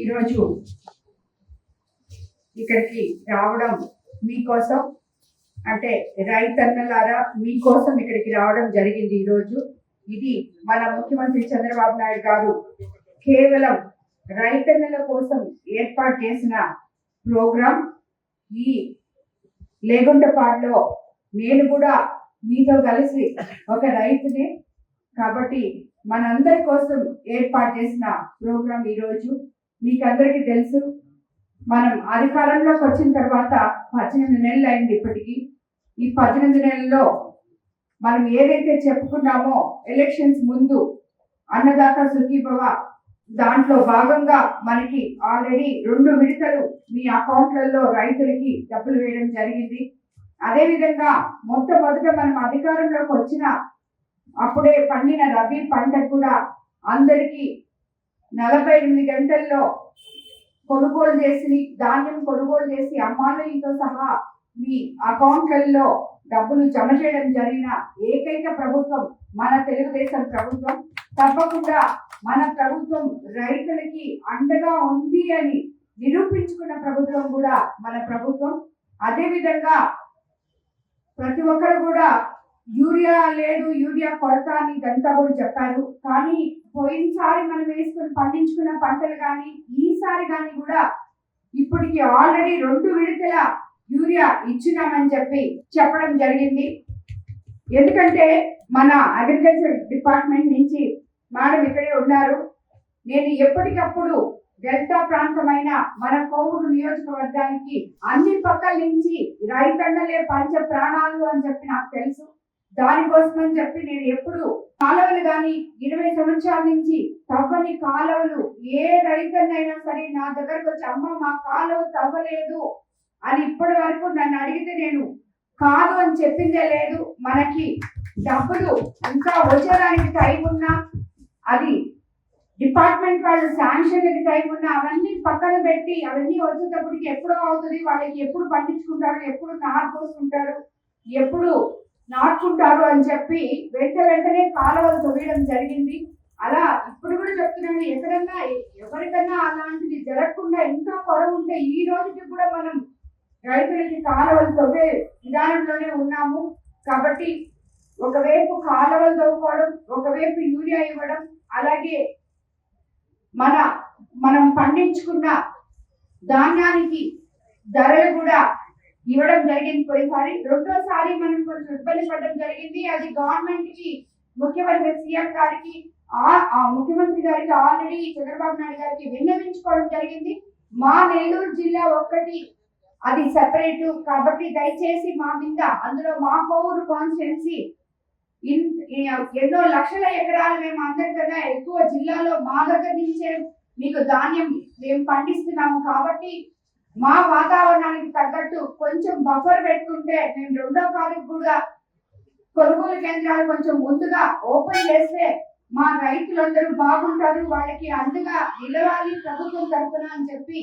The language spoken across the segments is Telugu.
ఈరోజు ఇక్కడికి రావడం మీకోసం అంటే రైతన్నలారా మీకోసం ఇక్కడికి రావడం జరిగింది ఈరోజు. ఇది మన ముఖ్యమంత్రి చంద్రబాబు నాయుడు గారు కేవలం రైతన్నల కోసం ఏర్పాటు చేసిన ప్రోగ్రాం. ఈ లేగుంటపాడులో నేను కూడా మీతో కలిసి ఒక రైతునే కాబట్టి మనందరి కోసం ఏర్పాటు చేసిన ప్రోగ్రాం ఈరోజు. మీకందరికీ తెలుసు మనం అధికారంలోకి వచ్చిన తర్వాత పద్దెనిమిది నెలలు అయింది ఇప్పటికి. ఈ పద్దెనిమిది నెలల్లో మనం ఏదైతే చెప్పుకున్నామో ఎలక్షన్స్ ముందు అన్నదాత సుఖీభవ దాంట్లో భాగంగా మనకి ఆల్రెడీ రెండు విడతలు మీ అకౌంట్లలో రైతులకి డబ్బులు వేయడం జరిగింది. అదేవిధంగా మొట్టమొదట మనం అధికారంలోకి వచ్చిన అప్పుడే పండిన రబీ పంట కూడా అందరికీ నలభై ఎనిమిది గంటల్లో కొనుగోలు చేసి ధాన్యం కొనుగోలు చేసి అమ్మాయిలతో సహా మీ అకౌంట్లలో డబ్బులు జమ చేయడం జరిగిన ఏకైక ప్రభుత్వం మన తెలుగుదేశం ప్రభుత్వం. తప్పకుండా మన ప్రభుత్వం రైతులకి అండగా ఉంది అని నిరూపించుకున్న ప్రభుత్వం కూడా మన ప్రభుత్వం. అదేవిధంగా ప్రతి ఒక్కరు కూడా యూరియా లేదు యూరియా కొరత అని ఇదంతా కూడా చెప్పారు. కానీ పోయినసారి మనం వేసుకుని పండించుకున్న పంటలు కానీ ఈసారి కానీ కూడా ఇప్పటికి ఆల్రెడీ రెండు విడతల యూరియా ఇచ్చినామని చెప్పి చెప్పడం జరిగింది. ఎందుకంటే మన అగ్రికల్చర్ డిపార్ట్మెంట్ నుంచి మేడం ఇక్కడే ఉన్నారు. నేను ఎప్పటికప్పుడు డెల్టా ప్రాంతమైన మన కోవూరు నియోజకవర్గానికి అన్ని పక్కల నుంచి రైతన్నలే పంచ ప్రాణాలు అని చెప్పి నాకు తెలుసు. దానికోసం అని చెప్పి నేను ఎప్పుడు కాలువలు కానీ ఇరవై సంవత్సరాల నుంచి తవ్వని కాలువలు ఏ రైతునైనా సరే నా దగ్గరకు వచ్చి అమ్మ మా కాలువ తవ్వలేదు అని ఇప్పటి వరకు నన్ను అడిగితే నేను కాదు అని చెప్పిందే లేదు. మనకి డబ్బులు ఇంకా వచ్చేదానికి టైం ఉన్నా అది డిపార్ట్మెంట్ వాళ్ళు శాంక్షన్ టైం ఉన్నా అవన్నీ పక్కన పెట్టి అవన్నీ వచ్చేటప్పటికి ఎప్పుడో అవుతుంది. వాళ్ళకి ఎప్పుడు పండించుకుంటారు ఎప్పుడు నార్ పోసుకుంటారు ఎప్పుడు నాటుకుంటారు అని చెప్పి వెంట వెంటనే కాలువలు తొవ్వడం జరిగింది. అలా ఇప్పుడు కూడా చెప్తున్నాను ఎక్కడన్నా ఎవరికన్నా అలాంటిది జరగకుండా ఇంకా పొడవు ఉంటే ఈ రోజుకి కూడా మనం రైతులకి కాలువలు తవ్వే విధానంలోనే ఉన్నాము. కాబట్టి ఒకవైపు కాలువలు తవ్వుకోవడం ఒకవైపు యూరియా ఇవ్వడం అలాగే మన మనం పండించుకున్న ధాన్యానికి ధరలు కూడా ఇవ్వడం జరిగింది పోయినసారి. రెండోసారి మనం కొంచెం ఇబ్బంది పడడం జరిగింది. అది గవర్నమెంట్కి ముఖ్యమంత్రి సీఎం గారికి ఆ- ముఖ్యమంత్రి గారికి ఆల్రెడీ చంద్రబాబు నాయుడు గారికి విన్నవించుకోవడం జరిగింది. మా నెల్లూరు జిల్లా ఒక్కటి అది సెపరేట్ కాబట్టి దయచేసి మా మీద అందులో మా కోవూరు కాన్స్టిట్యున్సీ ఎన్నో లక్షల ఎకరాలు మేము అందరికన్నా ఎక్కువ జిల్లాలో మా దగ్గర నుంచే మీకు ధాన్యం మేము పండిస్తున్నాము. కాబట్టి మా వాతావరణానికి తగ్గట్టు కొంచెం బఫర్ పెట్టుకుంటే మేము రెండో తారీఖు కూడా కొనుగోలు కేంద్రాలు కొంచెం ముందుగా ఓపెన్ చేస్తే మా రైతులందరూ బాగుంటారు వాళ్ళకి అందుగా నిలవాలి ప్రభుత్వం తరఫున అని చెప్పి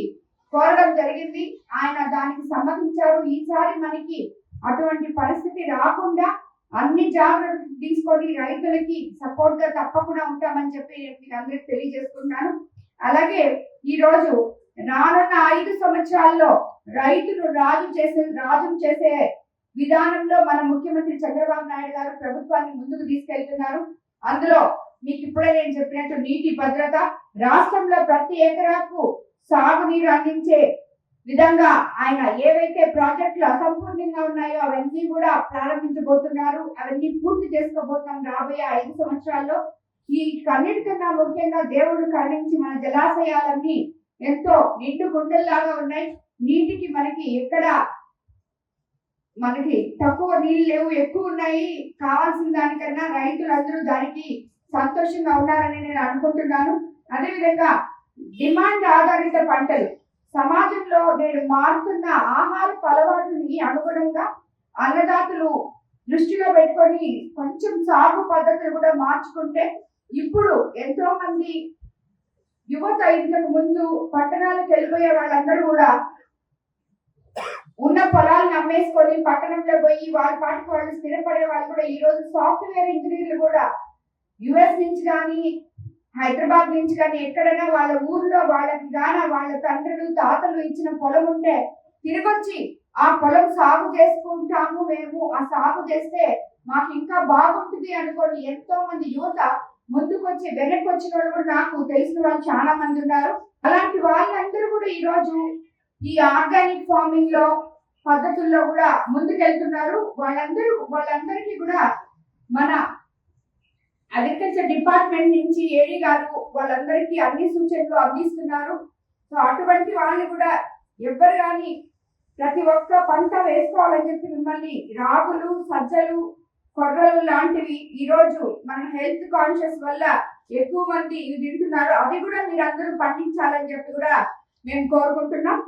కోరడం జరిగింది. ఆయన దానికి సమ్మతించారు. ఈసారి మనకి అటువంటి పరిస్థితి రాకుండా అన్ని జాగ్రత్తలు తీసుకొని రైతులకి సపోర్ట్గా తప్పకుండా ఉంటామని చెప్పి నేను మీకు అందరికి తెలియజేస్తున్నాను. అలాగే ఈరోజు రానున్న ఐదు సంవత్సరాల్లో రైతులు రాజు చేసే రాజు చేసే విధానంలో మన ముఖ్యమంత్రి చంద్రబాబు నాయుడు గారు ప్రభుత్వాన్ని ముందుకు తీసుకెళ్తున్నారు. అందులో మీకు ఇప్పుడే నేను చెప్పినట్టు నీటి భద్రత రాష్ట్రంలో ప్రతి ఎకరాకు సాగునీరు అందించే విధంగా ఆయన ఏవైతే ప్రాజెక్టులు అసంపూర్ణంగా ఉన్నాయో అవన్నీ కూడా ప్రారంభించబోతున్నారు. అవన్నీ పూర్తి చేసుకోబోతాం రాబోయే ఐదు సంవత్సరాల్లో. ఈ కన్నిటికన్నా ముఖ్యంగా దేవుడు కరుణించి మన జలాశయాలన్నీ ఎంతో నిండు గుండెల్లాగా ఉన్నాయి. నీటికి మనకి ఎక్కడ మనకి తక్కువ నీళ్ళు లేవు ఎక్కువ ఉన్నాయి. కావాల్సిన దానికన్నా రైతులందరూ దానికి సంతోషంగా ఉన్నారని నేను అనుకుంటున్నాను. అదేవిధంగా డిమాండ్ ఆధారిత పంటలు. సమాజంలో నేడు మారుతున్న ఆహారపు అలవాటుని అనుగుణంగా అన్నదాతలు దృష్టిలో పెట్టుకొని కొంచెం సాగు పద్ధతులు కూడా మార్చుకుంటే ఇప్పుడు ఎంతో మంది యువత ఇంతకు ముందు పట్టణాలకు వెళ్ళిపోయే వాళ్ళందరూ కూడా ఉన్న పొలాలను అమ్మేసుకొని పట్టణంలో పోయి వాళ్ళ పాటికి వాళ్ళు స్థిరపడే వాళ్ళు కూడా ఈ రోజు సాఫ్ట్వేర్ ఇంజనీర్లు కూడా యుఎస్ నుంచి కానీ హైదరాబాద్ నుంచి కానీ ఎక్కడైనా వాళ్ళ ఊర్లో వాళ్ళకి గాన వాళ్ళ తండ్రులు తాతలు ఇచ్చిన పొలం ఉంటే తిరిగొచ్చి ఆ పొలం సాగు చేసుకుంటాము మేము. ఆ సాగు చేస్తే మాకు ఇంకా బాగుంటుంది అనుకోని ఎంతో మంది యువత ముందుకొచ్చి వెనక్కి వచ్చిన వాళ్ళు కూడా నాకు తెలిసిన వాళ్ళు చాలా మంది ఉన్నారు. అలాంటి వాళ్ళందరూ కూడా ఈరోజు ఈ ఆర్గానిక్ ఫార్మింగ్లో పద్ధతుల్లో కూడా ముందుకెళ్తున్నారు. వాళ్ళందరూ వాళ్ళందరికీ కూడా మన అగ్రికల్చర్ డిపార్ట్మెంట్ నుంచి ఏడి గారు వాళ్ళందరికీ అన్ని సూచనలు అందిస్తున్నారు. సో అటువంటి వాళ్ళు కూడా ఎవ్వరు కానీ ప్రతి ఒక్క పంట వేసుకోవాలని చెప్పి మిమ్మల్ని రాగులు సజ్జలు కొర్రలు లాంటివి ఈరోజు మన హెల్త్ కాన్షియస్ వల్ల ఎక్కువ మంది ఇవి తింటున్నారు. అవి కూడా మీరు అందరూ పండించాలని చెప్పి కూడా మేము కోరుకుంటున్నాం.